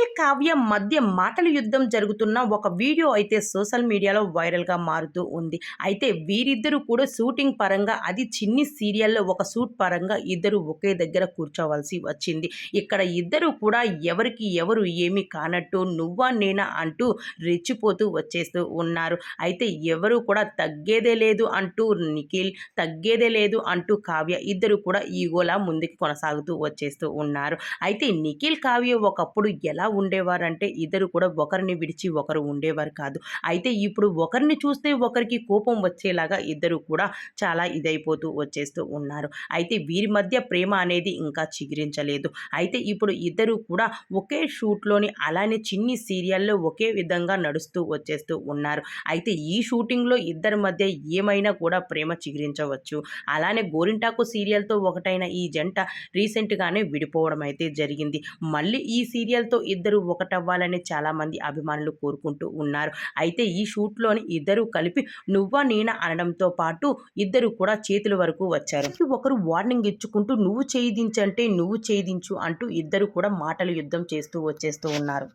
సునీల్ కావ్య మధ్య మాటల యుద్ధం జరుగుతున్న ఒక వీడియో అయితే సోషల్ మీడియాలో వైరల్గా మారుతూ ఉంది. అయితే వీరిద్దరూ కూడా షూటింగ్ పరంగా అది చిన్ని సీరియల్లో ఒక షూట్ పరంగా ఇద్దరు ఒకే దగ్గర కూర్చోవలసి వచ్చింది. ఇక్కడ ఇద్దరు కూడా ఎవరికి ఎవరు ఏమి కానట్టు నువ్వా నేనా అంటూ రెచ్చిపోతూ వచ్చేస్తూ ఉన్నారు. అయితే ఎవరు కూడా తగ్గేదే లేదు అంటూ నిఖిల్ తగ్గేదే లేదు అంటూ కావ్య ఇద్దరు కూడా ఈగోలా ముందుకు కొనసాగుతూ వచ్చేస్తూ ఉన్నారు. అయితే నిఖిల్ కావ్య ఒకప్పుడు ఎలా ఉండేవారంటే ఇద్దరు కూడా ఒకరిని విడిచి ఒకరు ఉండేవారు కాదు. అయితే ఇప్పుడు ఒకరిని చూస్తే ఒకరికి కోపం వచ్చేలాగా ఇద్దరు కూడా చాలా ఇదైపోతూ వచ్చేస్తూ ఉన్నారు. అయితే వీరి మధ్య ప్రేమ అనేది ఇంకా చిగురించలేదు. అయితే ఇప్పుడు ఇద్దరు కూడా ఒకే షూట్లోని అలానే చిన్ని సీరియల్లో ఒకే విధంగా నడుస్తూ వచ్చేస్తూ ఉన్నారు. అయితే ఈ షూటింగ్లో ఇద్దరి మధ్య ఏమైనా కూడా ప్రేమ చిగురించవచ్చు. అలానే గోరింటాకు సీరియల్తో ఒకటైన ఈ జంట రీసెంట్గానే విడిపోవడం అయితే జరిగింది. మళ్ళీ ఈ సీరియల్తో ఇద్దరు ఒకటవ్వాలని చాలామంది అభిమానులు కోరుకుంటూ ఉన్నారు. అయితే ఈ షూట్లోని ఇద్దరు కలిపి నువ్వా నేనా అనడంతో పాటు ఇద్దరు కూడా చేతుల వరకు వచ్చారు. ఒకరు వార్నింగ్ ఇచ్చుకుంటూ నువ్వు చేయిదించంటే నువ్వు చేయిదించు అంటూ ఇద్దరు కూడా మాటలు యుద్ధం చేస్తూ వచ్చేస్తూ ఉన్నారు.